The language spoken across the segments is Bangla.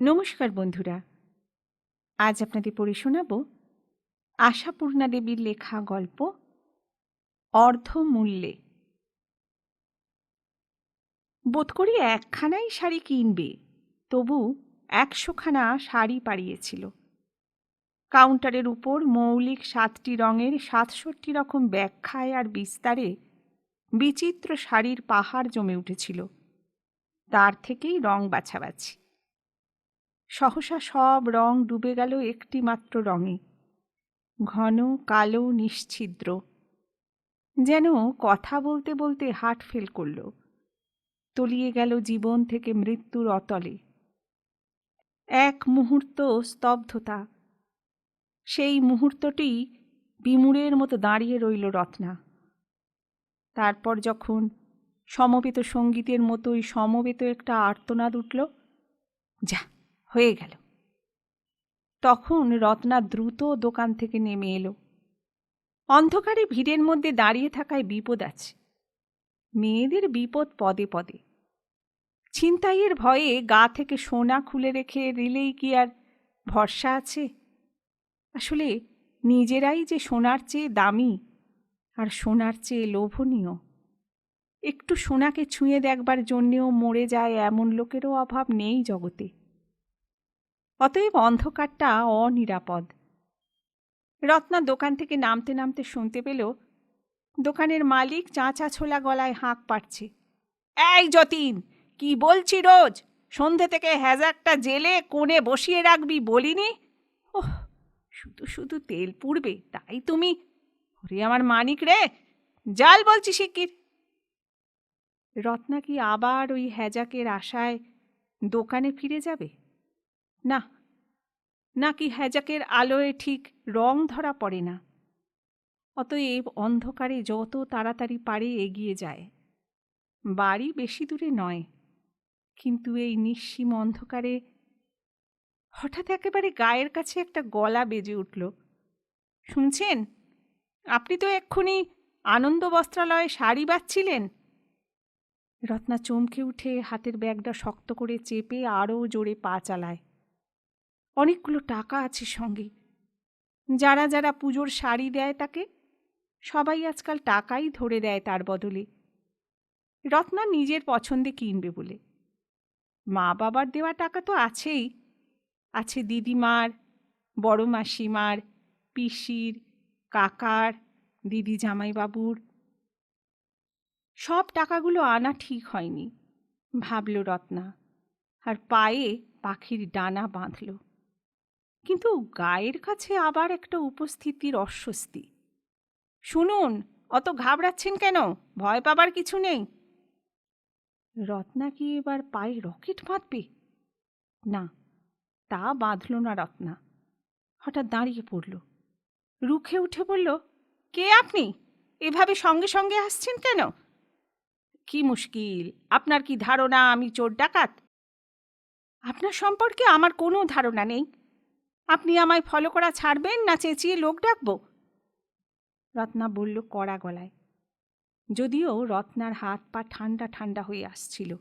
নমস্কার বন্ধুরা। আজ আপনাদের পড়ে শোনাব আশাপূর্ণা দেবীর লেখা গল্প অর্ধমূল্যে। বোধ করি একখানাই শাড়ি কিনবে, তবু একশোখানা শাড়ি পাড়িয়েছিল। কাউন্টারের উপর মৌলিক সাতটি রঙের সাতষট্টি রকম ব্যাখ্যায় আর বিস্তারে বিচিত্র শাড়ির পাহাড় জমে উঠেছিল। তার থেকেই রং বাছাবাছি। সহসা সব রং ডুবে গেল একটি মাত্র রঙে। ঘন, কালো, নিশ্ছিদ্র। যেন কথা বলতে বলতে হাট ফেল করল। তলিয়ে গেল জীবন থেকে মৃত্যুর অতলে। এক মুহূর্ত স্তব্ধতা। সেই মুহূর্তটি বিমূঢ়ের মতো দাঁড়িয়ে রইল রত্না। তারপর যখন সমবেত সঙ্গীতের মতোই সমবেত একটা আর্তনাদ উঠল, যা হয়ে গেল। তখন রত্না দ্রুত দোকান থেকে নেমে এলো। অন্ধকারে ভিড়ের মধ্যে দাঁড়িয়ে থাকায় বিপদ আছে। মেয়েদের বিপদ পদে পদে। ছিনতাইয়ের ভয়ে গা থেকে সোনা খুলে রেখে দিলেই কি আর ভরসা আছে? আসলে নিজেরাই যে সোনার চেয়ে দামি আর সোনার চেয়ে লোভনীয়। একটু সোনাকে ছুঁয়ে দেখবার জন্যেও মরে যায় এমন লোকেরও অভাব নেই জগতে। অতএব অন্ধকারটা অনিরাপদ। রত্না দোকান থেকে নামতে নামতে শুনতে পেল, দোকানের মালিক চাঁচা ছোলা গলায় হাঁক পাড়ছে। এই যতীন, কি বলছি রোজ? সন্ধে থেকে হ্যাজাকটা জেলে কোণে বসিয়ে রাখবি বলিনি? ওহ, শুধু শুধু তেল পুড়বে, তাই তুমি ওরে আমার মানিক রে, জাল বলছি শিকির রত্না কি আবার ওই হ্যাজাকের আশায় দোকানে ফিরে যাবে? না, নাকি হ্যাজাকের আলোয় ঠিক রং ধরা পড়ে না। অতএব অন্ধকারে যত তাড়াতাড়ি পারে এগিয়ে যায়। বাড়ি বেশি দূরে নয়, কিন্তু এই নিঃসীম অন্ধকারে হঠাৎ একেবারে গায়ের কাছে একটা গলা বেজে উঠল। শুনছেন? আপনি তো এক্ষুনি আনন্দ বস্ত্রালয়ে শাড়ি বাচ্ছিলেন রত্না চমকে উঠে হাতের ব্যাগটা শক্ত করে চেপে আরও জোরে পা চালায়। অনেকগুলো টাকা আছে সঙ্গে। যারা যারা পুজোর শাড়ি দেয় তাকে, সবাই আজকাল টাকাই ধরে দেয় তার বদলে। রত্না নিজের পছন্দে কিনবে বলে। মা বাবার দেওয়া টাকা তো আছেই। আছে দিদিমার, বড় মাসিমার, পিসির, কাকার, দিদি জামাইবাবুর। সব টাকাগুলো আনা ঠিক হয়নি, ভাবল রত্না। আর পায়ে পাখির ডানা বাঁধল। কিন্তু গায়ের কাছে আবার একটা উপস্থিতির অস্বস্তি। শুনুন, অত ঘাবড়াচ্ছেন কেন? ভয় পাবার কিছু নেই। রত্না কি এবার পায়ে রকেট বাঁধবে? না, তা বাঁধল না রত্না। হঠাৎ দাঁড়িয়ে পড়ল। রুখে উঠে বলল, কে আপনি? এভাবে সঙ্গে সঙ্গে আসছেন কেন? কি মুশকিল, আপনার কি ধারণা আমি চোর ডাকাত? আপনার সম্পর্কে আমার কোনো ধারণা নেই। আপনি আমায় ফলো করা ছাড়বেন না চেঁচিয়ে লোক ডাকবো? রত্না বলল কড়া গলায়। যদিও রত্নার হাত পা ঠান্ডা ঠান্ডা হয়ে আসছিল।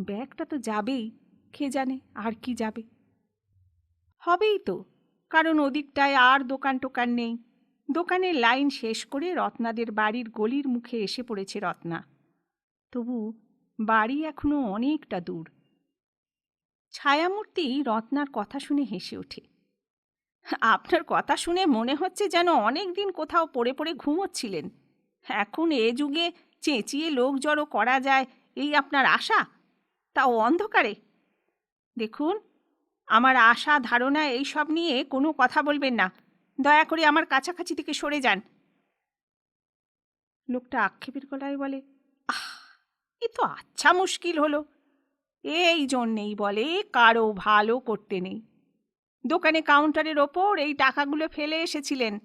ব্যাগটা তো যাবেই, কে জানে আর কি যাবে। হবেই তো, কারণ ওদিকটায় আর দোকান টোকান নেই। দোকানের লাইন শেষ করে রত্নাদের বাড়ির গলির মুখে এসে পড়েছে রত্না। তবু বাড়ি এখনও অনেকটা দূর। ছায়ামূর্তি রত্নার কথা শুনে হেসে ওঠে আপনার কথা শুনে মনে হচ্ছে যেন অনেক দিন কোথাও পড়ে পড়ে ঘুমোচ্ছিলেন। এখন এ যুগে চেঁচিয়ে লোক জড়ো করা যায়, এই আপনার আশা? তাও অন্ধকারে। দেখুন, আমার আশা, ধারণা এই সব নিয়ে কোনো কথা বলবেন না। দয়া করে আমার কাছাকাছি থেকে সরে যান। লোকটা আক্ষেপের গলায় বলে, আহ, এ তো আচ্ছা মুশকিল হলো। এই জন্যেই বলে, কারও ভালো করতে নেই। দোকানে কাউন্টারের ওপর এই টাকাগুলো ফেলে এসেছিলেন।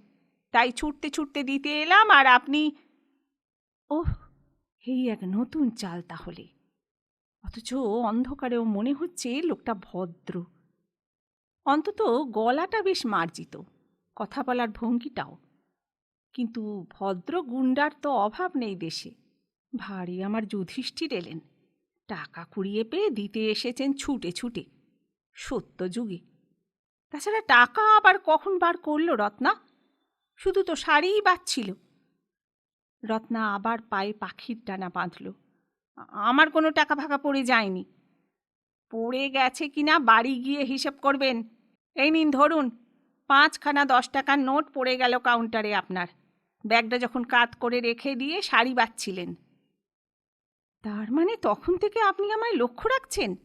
তাই ছুটতে ছুটতে দিতে এলাম আর আপনি ওহ, এই এক নতুন চাল তাহলে। অথচ অন্ধকারেও মনে হচ্ছে লোকটা ভদ্র। অন্তত গলাটা বেশ মার্জিত, কথা বলার ভঙ্গিটাও। কিন্তু ভদ্র গুন্ডার তো অভাব নেই দেশে। ভারী আমার যুধিষ্ঠির এলেন। টাকা কুড়িয়ে পেয়ে দিতে এসেছেন ছুটে ছুটে। সত্য যুগে। তাছাড়া টাকা আবার কখন বার করল রত্না? শুধু তো শাড়িই বাঁচছিল রত্না আবার পায়ে পাখির টানা বাঁধল। আমার কোনো টাকা ফাঁকা পড়ে যায়নি। পড়ে গেছে কিনা বাড়ি গিয়ে হিসেব করবেন। এই নিন ধরুন, পাঁচখানা দশ টাকার নোট পড়ে গেল কাউন্টারে আপনার। ব্যাগটা যখন কাত করে রেখে দিয়ে শাড়ি বাঁচছিলেন তার মানে তখন থেকে আপনি আমায় লক্ষ্য রাখছেন?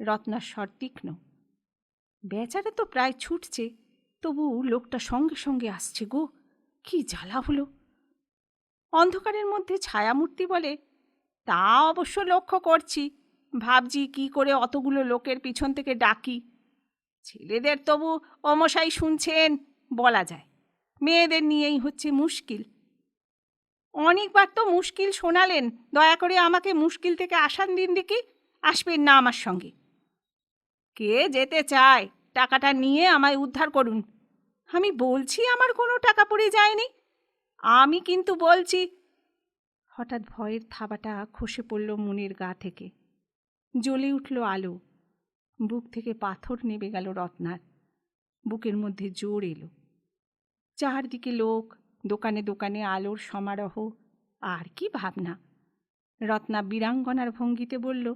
রত্নার স্বর তীক্ষ্ণ। বেচারা তো প্রায় ছুটছে, তবু লোকটা সঙ্গে সঙ্গে আসছে গো, কি জ্বালা হলো? অন্ধকারের মধ্যে ছায়ামূর্তি বলে, তা অবশ্য লক্ষ্য করছি, ভাবছি কি করে অতগুলো লোকের পিছন থেকে ডাকি। ছেলেদের তবু অমশাই শুনছেন, বলা যায়। মেয়েদের নিয়েই হচ্ছে মুশকিল। অনেকবার তো মুশকিল শোনালেন। দয়া করে আমাকে মুশকিল থেকে আসান দিন দেখি, আসবেন না আমার সঙ্গে। কে যেতে চায়, টাকাটা নিয়ে আমায় উদ্ধার করুন। আমি বলছি আমার কোনো টাকা পড়ে যায়নি। আমি কিন্তু বলছি। হঠাৎ ভয়ের থাবাটা খসে পড়ল মনের গা থেকে। জ্বলে উঠল আলো। বুক থেকে পাথর নেবে গেল রত্নার। বুকের মধ্যে জোর এলো। চারদিকে লোক দোকানে দোকানে আলোর সমারোহ, আর কি ভাবনা। রত্না বীরাঙ্গনার ভঙ্গিতে বলল,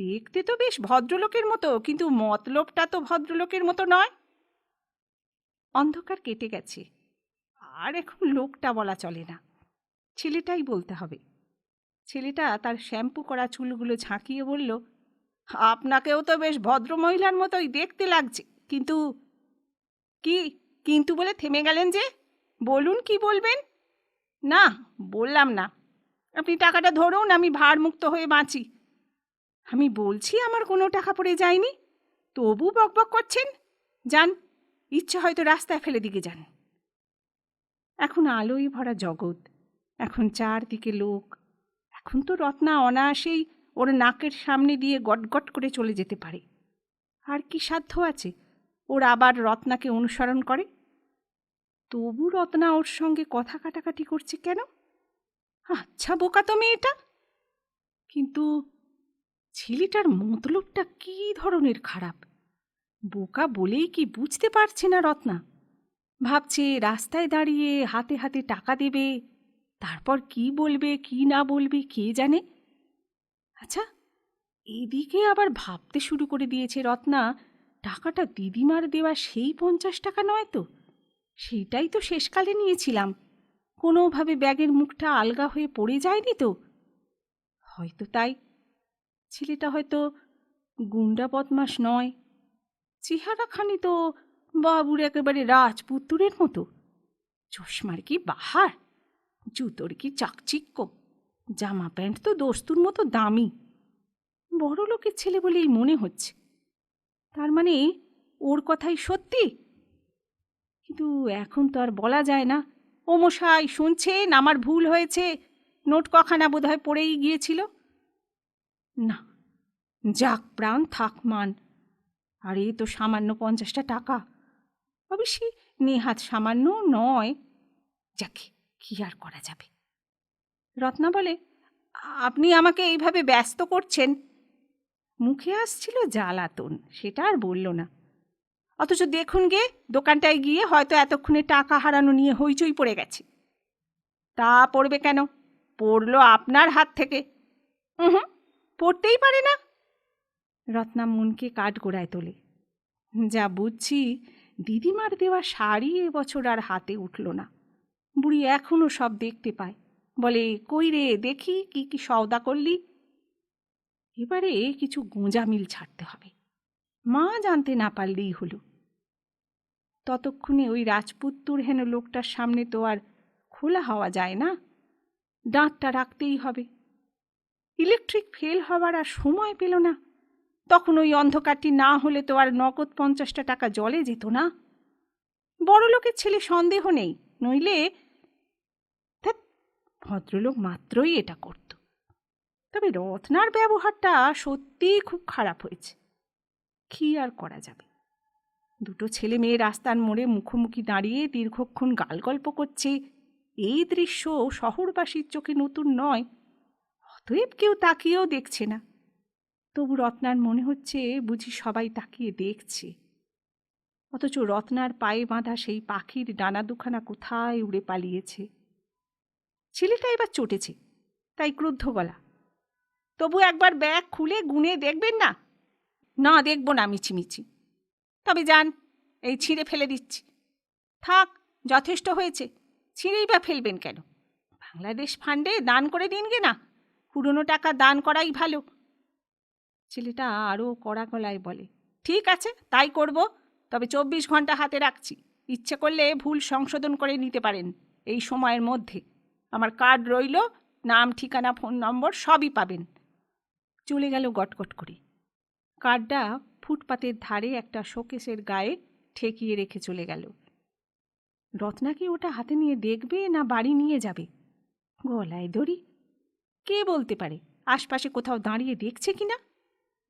দেখতে তো বেশ ভদ্রলোকের মতো, কিন্তু মতলবটা তো ভদ্রলোকের মতো নয়। অন্ধকার কেটে গেছে, আর এখন লোকটা বলা চলে না। ছেলেটাই বলতে হবে। ছেলেটা তার শ্যাম্পু করা চুলগুলো ঝাঁকিয়ে বলল, আপনাকেও তো বেশ ভদ্রমহিলার মতোই দেখতে লাগছে, কিন্তু কি, কিন্তু বলে থেমে গেলেন যে? বলুন কি বলবেন? না, বললাম না। আপনি টাকাটা ধরুন, আমি ভারমুক্ত হয়ে বাঁচি। আমি বলছি আমার কোনো টাকা পড়ে যায়নি। তবু বকবক করছেন। যান, ইচ্ছে হয়তো রাস্তায় ফেলে দিকে যান। এখন আলোয় ভরা জগৎ, এখন চারদিকে লোক, এখন তো রত্না অনায়াসেই ওর নাকের সামনে দিয়ে গটগট করে চলে যেতে পারে। আর কি সাধ্য আছে? ওর আবার রত্নাকে অনুসরণ করে? তবু রত্না ওর সঙ্গে কথা কাটাকাটি করছে কেন? আচ্ছা বোকা তো মেয়েটা। কিন্তু ছেলেটার মতলবটা কী ধরনের খারাপ? বোকা বলেই কি বুঝতে পারছে না রত্না। ভাবছে রাস্তায় দাঁড়িয়ে হাতে হাতে টাকা দেবে, তারপর কি বলবে, কি না বলবে, কে জানে? আচ্ছা এদিকে আবার ভাবতে শুরু করে দিয়েছে রত্না, টাকাটা দিদিমার দেওয়া সেই পঞ্চাশ টাকা নয় তো? সেইটাই তো শেষকালে নিয়েছিলাম। কোনোভাবে ব্যাগের মুখটা আলগা হয়ে পড়ে যায়নি তো। হয়তো তাই। ছেলেটা হয়তো গুন্ডা বদমাস নয়। চেহারাখানি তো বাবুর একেবারে রাজপুত্তুরের মতো। চশমার কি বাহার? জুতোর কি চাকচিক্য? জামা প্যান্ট তো দস্তুর মতো দামি। বড় লোকের ছেলে বলেই মনে হচ্ছে। তার মানে ওর কথাই সত্যি? কিন্তু এখন তো আর বলা যায় না। ও মশাই শুনছেন? আমার ভুল হয়েছে। নোট কখানা বোধহয় পড়েই গিয়েছিল। না, যাক প্রাণ, থাক মান। আর, এ তো সামান্য পঞ্চাশটা টাকা। অবশ্যই নেহাত সামান্য নয়। যাকে, কি আর করা যাবে? রত্না বলে, আপনি আমাকে এইভাবে ব্যস্ত করছেন? মুখে আসছিল জ্বালাতন, সেটা আর বলল না। অথচ দেখুন গে, দোকানটায় গিয়ে হয়তো এতক্ষণে টাকা হারানো নিয়ে হইচই পড়ে গেছে। তা পড়বে কেন? পড়ল আপনার হাত থেকে। হুম পড়তেই পারে না। রত্না মনকে কাঠ গোড়ায় তোলে। যা বুঝছি, দিদিমার দেওয়া শাড়ি এবছর আর হাতে উঠল না। বুড়ি এখনও সব দেখতে পায়। বলে, কই রে, দেখি কি কি সওদা করলি? এবারে কিছু গোঁজা মিল ছাড়তে হবে। মা জানতে না পারলেই হলো। ততক্ষণে ওই রাজপুত্তুর হেন লোকটার সামনে তো আর খোলা হওয়া যায় না। দাঁতটা রাখতেই হবে। ইলেকট্রিক ফেল হওয়ার আর সময় পেল না। তখন ওই অন্ধকারটি না হলে তো আর নগদ পঞ্চাশটা টাকা জলে যেত না। বড় লোকের ছেলে সন্দেহ নেই, নইলে ভদ্রলোক মাত্রই এটা করত। তবে রত্নার ব্যবহারটা সত্যিই খুব খারাপ হয়েছে। কি আর করা যাবে? দুটো ছেলে মেয়ে রাস্তার মোড়ে মুখোমুখি দাঁড়িয়ে দীর্ঘক্ষণ গালগল্প করছে। এই দৃশ্য শহরবাসীর চোখে নতুন নয়, অতএব কেউ তাকিয়েও দেখছে না। তবু রত্নার মনে হচ্ছে বুঝি সবাই তাকিয়ে দেখছে। অথচ রত্নার পায়ে বাঁধা সেই পাখির ডানা দুখানা কোথায় উড়ে পালিয়েছে? ছেলেটা এবার চটেছে, তাই ক্রুদ্ধ গলা। তবু একবার ব্যাগ খুলে গুনে দেখবেন না? না দেখব না মিছিমিছি। তবে যান, এই ছিঁড়ে ফেলে দিচ্ছি। থাক, যথেষ্ট হয়েছে, ছিঁড়েই বা ফেলবেন কেন? বাংলাদেশ ফান্ডে দান করে দিন গে না, পুরনো টাকা দান করাই ভালো। ছেলেটা আরও কড়া গলায় বলে, ঠিক আছে, তাই করব, তবে চব্বিশ ঘণ্টা হাতে রাখছি। ইচ্ছে করলে ভুল সংশোধন করে নিতে পারেন, এই সময়ের মধ্যে। আমার কার্ড রইল, নাম, ঠিকানা, ফোন নম্বর সবই পাবেন। চলে গেল গটগট করে। কার্ডটা ফুটপাতের ধারে একটা শোকেসের গায়ে ঠেকিয়ে রেখে চলে গেল। রত্না কি ওটা হাতে নিয়ে দেখবে না বাড়ি নিয়ে যাবে? গলায় দড়ি? কে বলতে পারে? আশপাশে কোথাও দাঁড়িয়ে দেখছে কি না?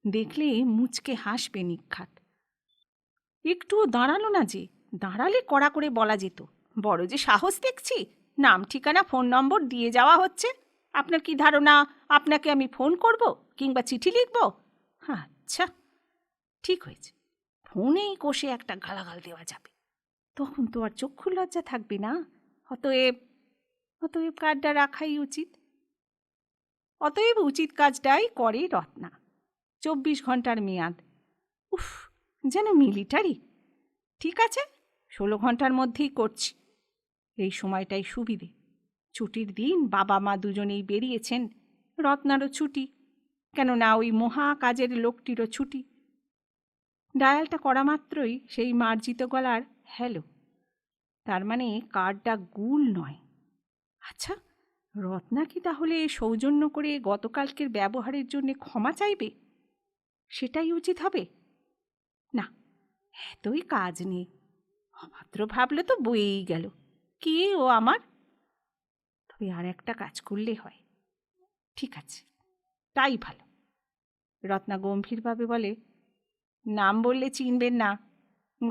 দেখলে মুচকে হাসবে নিক্ষাত। একটুও দাঁড়াল না যে, দাঁড়ালে কড়া করে বলা যেত। বড় যে সাহস দেখছি, নাম, ঠিকানা, ফোন নম্বর দিয়ে যাওয়া হচ্ছে। আপনার কি ধারণা? আপনাকে আমি ফোন করব কিংবা চিঠি লিখব? আচ্ছা ঠিক হয়েছে। ফোনেই কষে একটা গালাগাল দেওয়া যাবে। তখন তো আর চক্ষু লজ্জা থাকবে না। অতএব অতএব কার্ডটা রাখাই উচিত। অতএব উচিত কাজটাই করে রত্না। চব্বিশ ঘণ্টার মেয়াদ। উফ, যেন মিলিটারি। ঠিক আছে, ষোলো ঘণ্টার মধ্যেই করছি। এই সময়টাই সুবিধে। ছুটির দিন বাবা মা দুজনেই বেরিয়েছেন। রত্নারও ছুটি। কেননা ওই মহা কাজের লোকটিরও ছুটি। ডায়ালটা করা মাত্রই সেই মার্জিত গলার হ্যালো তার মানে কার্ডটা গুল নয়। আচ্ছা রত্না কি তাহলে সৌজন্য করে গতকালকের ব্যবহারের জন্য ক্ষমা চাইবে? সেটাই উচিত হবে? না, এতই কাজ নেই। অভদ্র ভাবলে তো বয়েই গেল। কে ও আমার? তবে আর একটা কাজ করলে হয়। ঠিক আছে, তাই ভালো। রত্না গম্ভীরভাবে বলে, নাম বললে চিনবেন না।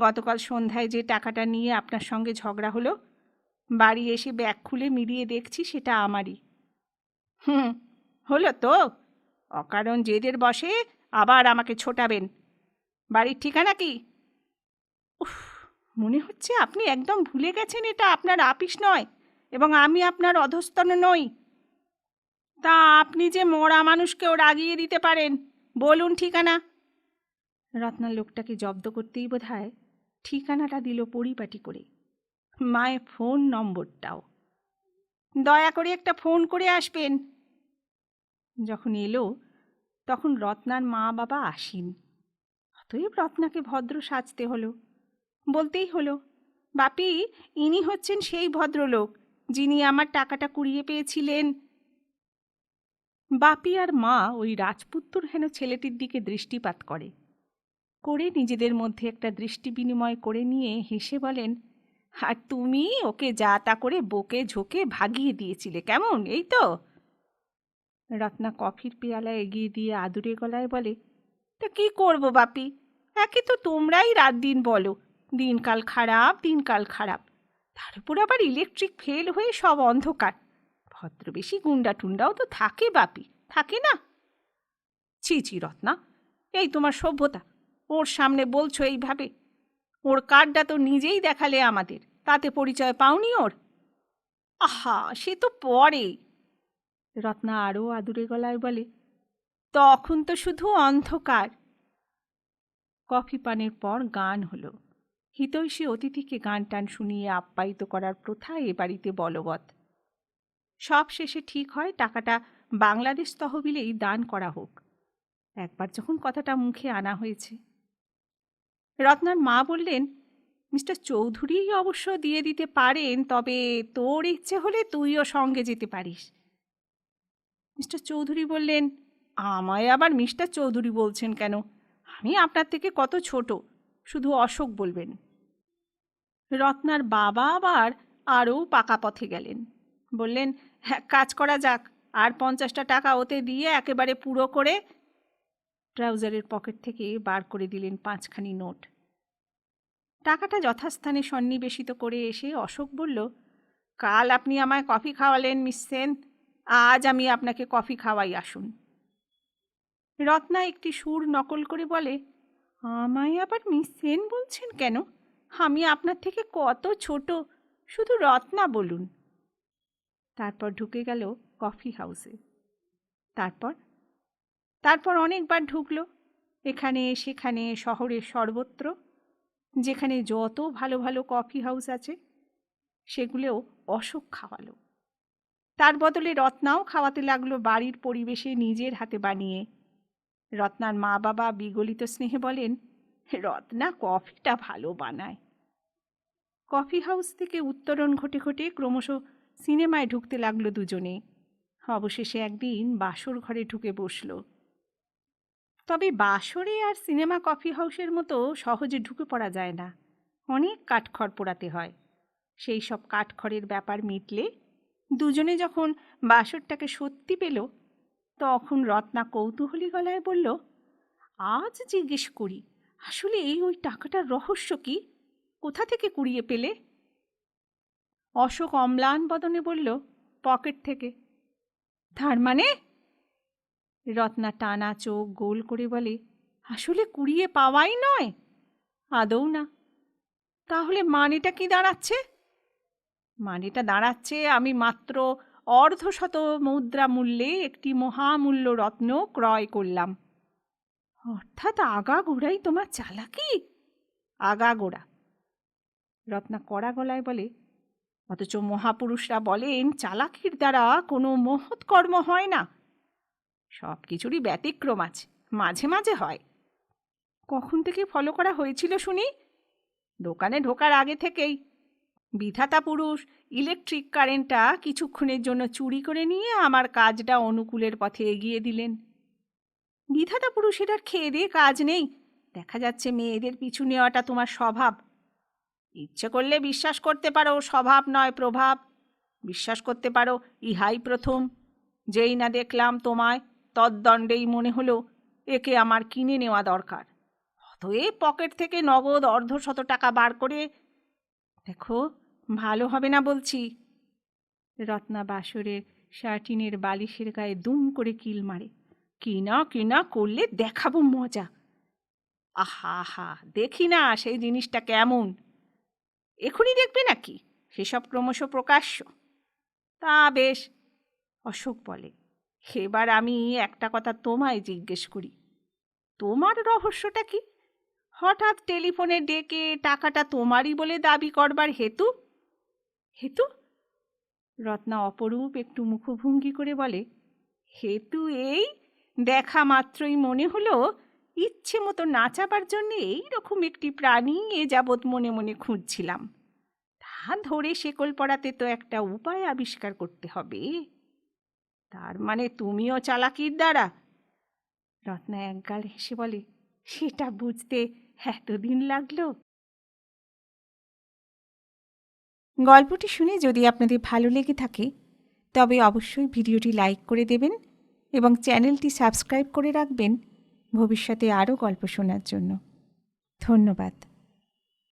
গতকাল সন্ধ্যায় যে টাকাটা নিয়ে আপনার সঙ্গে ঝগড়া হলো, বাড়ি এসে ব্যাগ খুলে মিলিয়ে দেখছি সেটা আমারই। হুম, হলো তো। অকারণ জেদের বসে আবার আমাকে ছোটাবেন। বাড়ির ঠিকানা কি? উফ, মনে হচ্ছে আপনি একদম ভুলে গেছেন এটা আপনার আপিস নয় এবং আমি আপনার অধস্তন নই। তা আপনি যে মরা মানুষকেও রাগিয়ে দিতে পারেন। বলুন ঠিকানা। রত্না লোকটাকে জব্দ করতেই বোধ ঠিকানাটা দিল পরিপাটি করে। মায়ের ফোন নম্বরটাও। দয়া করে একটা ফোন করে আসবেন। যখন এলো, তখন রত্নার মা বাবা আসেন। অতএব রত্নাকে ভদ্র সাজতে হলো। বলতেই হলো, বাপি, ইনি হচ্ছেন সেই ভদ্রলোক যিনি আমার টাকাটা কুড়িয়ে পেয়েছিলেন। বাপি আর মা ওই রাজপুত্তর হেন ছেলেটির দিকে দৃষ্টিপাত করে। করে নিজেদের মধ্যে একটা দৃষ্টি বিনিময় করে নিয়ে হেসে বলেন, আর তুমি ওকে যা তা করে বকে ঝোঁকে ভাগিয়ে দিয়েছিলে, কেমন? এই তো? রত্না কফির পেয়ালা এগিয়ে দিয়ে আদুরে গলায় বলে, তা কি করব বাপি? একে তো তোমরাই রাত দিন বলো, দিনকাল খারাপ দিনকাল খারাপ। তার উপর আবার ইলেকট্রিক ফেল হয়ে সব অন্ধকার। ভদ্রবেশী গুন্ডা টুন্ডাও তো থাকে বাপি। থাকে না? ছি ছি, রত্না, এই তোমার সভ্যতা, ওর সামনে বলছো এইভাবে। ওর কার্ডটা তো নিজেই দেখালে আমাদের, তাতে পরিচয় পাওনি ওর। আহা, সে তো পরে। রত্না আরও আদুরে গলায় বলে, তখন তো শুধু অন্ধকার। কফি পানের পর গান হলো। হিতৈষী অতিথিকে গান টান শুনিয়ে আপ্যায়িত করার প্রথা এ বাড়িতে বলবৎ। সব শেষে ঠিক হয় টাকাটা বাংলাদেশ তহবিলেই দান করা হোক। একবার যখন কথাটা মুখে আনা হয়েছে। রত্নার মা বললেন, মিস্টার চৌধুরী অবশ্য দিয়ে দিতে পারেন, তবে তোর ইচ্ছে হলে তুইও সঙ্গে যেতে পারিস। মিস্টার চৌধুরী বললেন, আমায় আবার মিস্টার চৌধুরী বলছেন কেন? আমি আপনার থেকে কত ছোট, শুধু অশোক বলবেন। রত্নার বাবা আবার আরও পাকা পথে গেলেন। বললেন হ্যাঁ কাজ করা যাক। আর পঞ্চাশটা টাকা ওতে দিয়ে একেবারে পুরো করে ট্রাউজারের পকেট থেকে বার করে দিলেন পাঁচখানি নোট। টাকাটা যথাস্থানে সন্নিবেশিত করে এসে অশোক বলল, কাল আপনি আমায় কফি খাওয়ালেন, মিস সেন। আজ আমি আপনাকে কফি খাওয়াই, আসুন। রত্না একটি সুর নকল করে বলে, আমায় আবার মিস সেন বলছেন কেন? আমি আপনার থেকে কত ছোট। শুধু রত্না বলুন। তারপর ঢুকে গেল কফি হাউসে। তারপর তারপর অনেকবার ঢুকলো, এখানে, সেখানে, শহরের সর্বত্র, যেখানে যত ভালো ভালো কফি হাউস আছে, সেগুলোও অশোক খাওয়ালো। তার বদলে রত্নাও খাওয়াতে লাগল বাড়ির পরিবেশে নিজের হাতে বানিয়ে। রত্নার মা বাবা বিগলিত স্নেহে বলেন, রত্না কফিটা ভালো বানায়। কফি হাউস থেকে উত্তরণ ঘটে ঘটে ক্রমশ সিনেমায় ঢুকতে লাগল দুজনে। অবশেষে একদিন বাসর ঘরে ঢুকে বসল। তবে বাসরে আর সিনেমা কফি হাউসের মতো সহজে ঢুকে পড়া যায় না। অনেক কাঠখড় পোড়াতে হয়। সেই সব কাঠখড়ের ব্যাপার মিটলে দুজনে যখন বাসরটাকে সত্যি পেল, তখন রত্না কৌতূহলী গলায় বলল, আজ জিজ্ঞেস করি, আসলে এই ওই টাকাটার রহস্য কি? কোথা থেকে কুড়িয়ে পেলে? অশোক অম্লান বদনে বলল, পকেট থেকে। তার মানে? রত্না টানা চোখ গোল করে বলে, আসলে কুড়িয়ে পাওয়াই নয়, আদৌ না। তাহলে মানেটা কি দাঁড়াচ্ছে? মানেটা দাঁড়াচ্ছে আমি মাত্র অর্ধশত মুদ্রা মূল্যে একটি মহামূল্য রত্ন ক্রয় করলাম। অর্থাৎ আগাগোড়াই তোমার চালাকি? আগাগোড়া রত্না কড়া গলায় বলে অথচ মহাপুরুষরা বলেন, চালাকির দ্বারা কোনো মহৎ কর্ম হয় না। সব কিছুরই ব্যতিক্রম আছে, মাঝে মাঝে হয়। কখন থেকে ফলো করা হয়েছিল শুনি? দোকানে ঢোকার আগে থেকেই। বিধাতা পুরুষ ইলেকট্রিক কারেন্টটা কিছুক্ষণের জন্য চুরি করে নিয়ে আমার কাজটা অনুকূলের পথে এগিয়ে দিলেন। বিধাতা পুরুষের আর খেয়ে দিয়ে কাজ নেই। দেখা যাচ্ছে মেয়েদের পিছু নেওয়াটা তোমার স্বভাব। ইচ্ছে করলে বিশ্বাস করতে পারো, স্বভাব নয় প্রভাব। বিশ্বাস করতে পারো, ইহাই প্রথম। যেই না দেখলাম তোমায়, তদ্দণ্ডেই মনে হলো, একে আমার কিনে নেওয়া দরকার। অতএব পকেট থেকে নগদ অর্ধশত টাকা বার করে, দেখো, ভালো হবে না বলছি। রত্না বাসরের শার্টিনের বালিশের গায়ে দুম করে কিল মারে। কিনা কিনা করলে দেখাবো মজা। আহা আহা, দেখি না সেই জিনিসটা কেমন। এখনই দেখবে নাকি? সেসব ক্রমশ প্রকাশ্য। তা বেশ, অশোক বলে, এবার আমি একটা কথা তোমায় জিজ্ঞেস করি। তোমার রহস্যটা কি? হঠাৎ টেলিফোনে ডেকে টাকাটা তোমারই বলে দাবি করবার হেতু? হেতু? রত্না অপরূপ একটু মুখভঙ্গি করে বলে, হেতু এই, দেখা মাত্রই মনে হলো ইচ্ছে মতো নাচাবার জন্য এই রকম একটি প্রাণী এ যাবৎ মনে মনে খুঁজছিলাম। তা ধরে শেকল পড়াতে তো একটা উপায় আবিষ্কার করতে হবে। তার মানে তুমিও চালাকির দ্বারা? রত্না একগাল হেসে বলে, সেটা বুঝতে এতদিন লাগল। গল্পটি শুনে যদি আপনাদের ভালো লেগে থাকে, তবে অবশ্যই ভিডিওটি লাইক করে দেবেন এবং চ্যানেলটি সাবস্ক্রাইব করে রাখবেন। ভবিষ্যতে আরও গল্প শোনার জন্য। ধন্যবাদ।